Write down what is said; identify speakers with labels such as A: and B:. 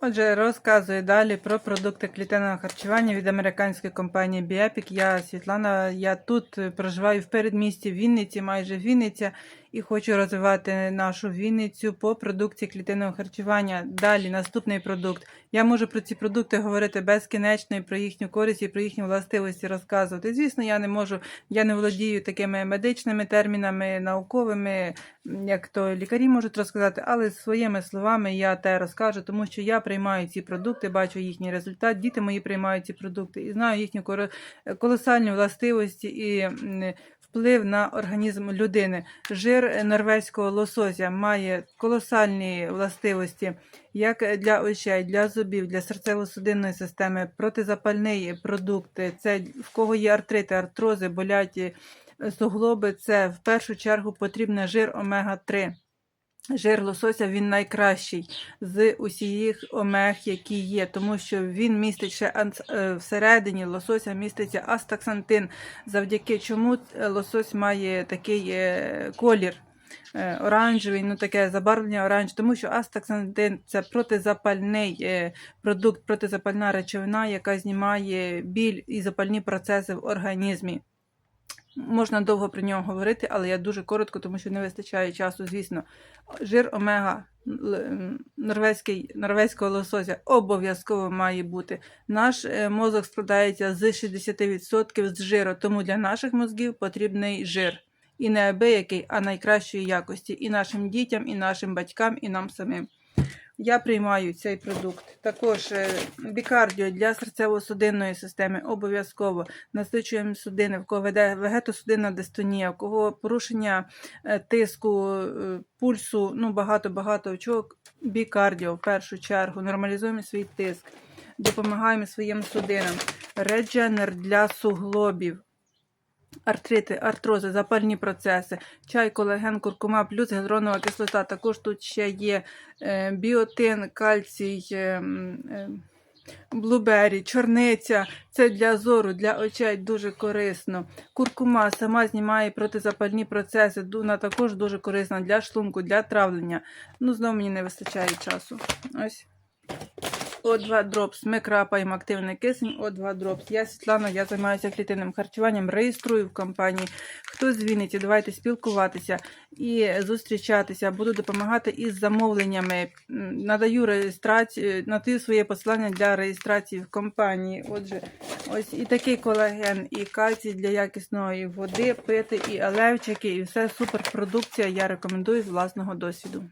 A: Отже, розказую далі про продукти клітинного харчування від американської компанії Біепік. Я Світлана. Я тут е, проживаю в передмісті Вінниці, майже Вінниця, і хочу розвивати нашу Вінницю по продукції клітинного харчування. Далі наступний продукт. Я можу про ці продукти говорити безкінечно і про їхню користь і про їхні властивості розказувати. Звісно, я не можу, я не володію такими медичними термінами, науковими, як то лікарі можуть розказати, але своїми словами я те розкажу, тому що я приймаю ці продукти, бачу їхній результат. Діти мої приймають ці продукти і знаю їхню колосальні властивості і вплив на організм людини. Жир норвезького лосося має колосальні властивості як для очей, для зубів, для серцево-судинної системи, протизапальний продукт. Це в кого є артрити, артрози, болять е, суглоби. Це в першу чергу потрібен жир омега-3. Жир лосося він найкращий з усіх омег, які є, тому що він містить ще е, всередині лосося міститься астаксантин, завдяки чому е, лосось має такий е, колір. Оранжевий, ну таке забарвлення оранж, тому що астаксантин це протизапальний продукт, протизапальна речовина, яка знімає біль і запальні процеси в організмі. Можна довго про нього говорити, але я дуже коротко, тому що не вистачає часу, звісно. Жир омега норвезький, норвезького лосося обов'язково має бути. Наш е, мозок складається з 60% з жиру, тому для наших мозгів потрібний жир. І не абиякий, а найкращої якості. І нашим дітям, і нашим батькам, і нам самим. Я приймаю цей продукт. Також е, бікардіо для серцево-судинної системи обов'язково насичуємо судини, в кого веде вегетосудинна дистонія, в кого порушення е, тиску, е, пульсу, ну багато-багато чого. Бікардіо в першу чергу. Нормалізуємо свій тиск, допомагаємо своїм судинам. Редженер для суглобів. Артрити, артрози, запальні процеси, чай, колаген, куркума, плюс гіалуронова кислота. Також тут ще є е, біотин, кальцій, е, е, блубері, чорниця. Це для зору, для очей дуже корисно. Куркума сама знімає протизапальні процеси. Вона також дуже корисна для шлунку, для травлення. Ну, знову мені не вистачає часу. Ось. О2 Drops. Ми крапаємо активний кисень. О2 Drops. Я Світлана, я займаюся клітинним харчуванням, реєструю в компанії. Хто з Вінниці, давайте спілкуватися і зустрічатися. Буду допомагати із замовленнями. Надаю реєстрацію, надаю своє посилання для реєстрації в компанії. Отже, ось і такий колаген, і кальцій для якісної води, пити, і алевчики, і все суперпродукція. Я рекомендую з власного досвіду.